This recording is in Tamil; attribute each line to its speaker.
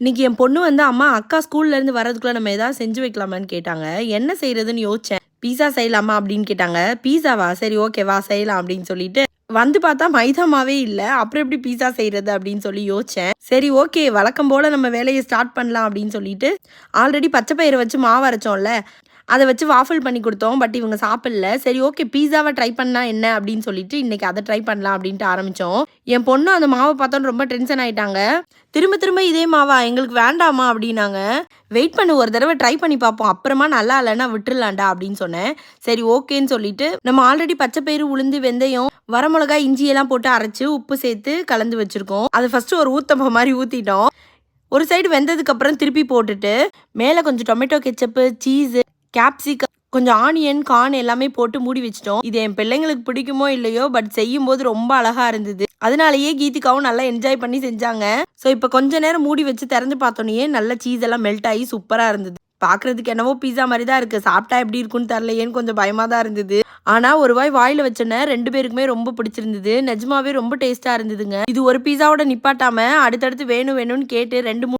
Speaker 1: இன்னைக்கு என் பொண்ணு வந்து அம்மா அக்கா ஸ்கூல்ல இருந்து நம்ம ஏதாவது செஞ்சு வைக்கலாமான்னு கேட்டாங்க. என்ன செய்யறதுன்னு யோசிச்சேன். பீஸா செய்யலாமா? அப்படின்னு கேட்டாங்க. பீஸாவா? சரி ஓகேவா செய்யலாம் அப்படின்னு சொல்லிட்டு வந்து பார்த்தா மைதா மாவே இல்லை. அப்புறம் எப்படி பீஸா செய்யறது அப்படின்னு சொல்லி யோசிச்சேன். சரி ஓகே வழக்கம் போல நம்ம வேலையை ஸ்டார்ட் பண்ணலாம் அப்படின்னு சொல்லிட்டு ஆல்ரெடி பச்சை பயிரை வச்சு மாவு அரைச்சோம்ல அதை வச்சு வாஃபிள் பண்ணி கொடுத்தோம் பட் இவங்க சாப்பிடல. சரி ஓகே பீஸாவை ட்ரை பண்ணால் என்ன அப்படின்னு சொல்லிட்டு இன்னைக்கு அதை ட்ரை பண்ணலாம் அப்படின்ட்டு ஆரம்பித்தோம் என் பொண்ணு அந்த மாவை பார்த்தோன்னு ரொம்ப டென்ஷன் ஆயிட்டாங்க. திரும்ப திரும்ப இதே மாவா எங்களுக்கு வேண்டாமா அப்படின்னாங்க. வெயிட் பண்ணு ஒரு தடவை ட்ரை பண்ணி பார்ப்போம். அப்புறமா நல்லா இல்லைன்னா விட்டுறலாம்டா அப்படின்னு சொன்னேன். சரி ஓகேன்னு சொல்லிட்டு நம்ம ஆல்ரெடி பச்சை பயிறு உளுந்து வெந்தயம் வரமிளகாய் இஞ்சியெல்லாம் போட்டு அரைச்சு உப்பு சேர்த்து கலந்து வச்சுருக்கோம். அதை ஃபஸ்ட்டு ஒரு ஊத்தம்ப மாதிரி ஊற்றிட்டோம் ஒரு சைடு வெந்ததுக்கப்புறம் திருப்பி போட்டுட்டு மேலே கொஞ்சம் டொமேட்டோ கெச்சப்பு சீஸு கேப்சிகம் கொஞ்சம் ஆனியன் கார்ன் எல்லாமே போட்டு மூடி வச்சிட்டோம். இது என் பிள்ளைங்களுக்கு பிடிக்குமோ இல்லையோ பட் செய்யும் போது ரொம்ப அழகா இருந்தது. அதனாலயே கீதிகாவும் நல்லா என்ஜாய் பண்ணி செஞ்சாங்க. ஸோ இப்போ கொஞ்ச நேரம் மூடி வச்சு திறந்து பார்த்தோன்னே நல்ல சீஸ் எல்லாம் மெல்ட் ஆகி சூப்பரா இருந்தது. பாக்குறதுக்கு என்னவோ பீஸா மாதிரி தான் இருக்கு. சாப்பிட்டா எப்படி இருக்குன்னு தெரிலையேன்னு கொஞ்சம் பயமா தான் இருந்தது. ஆனா ஒரு வாய் வாயில வச்சோன்னே ரெண்டு பேருக்குமே ரொம்ப பிடிச்சிருந்தது. நிஜமாவே ரொம்ப டேஸ்டா இருந்ததுங்க. இது ஒரு பீஸாவோட நிப்பாட்டாம அடுத்தடுத்து வேணும் வேணும்னு கேட்டு ரெண்டு மூணு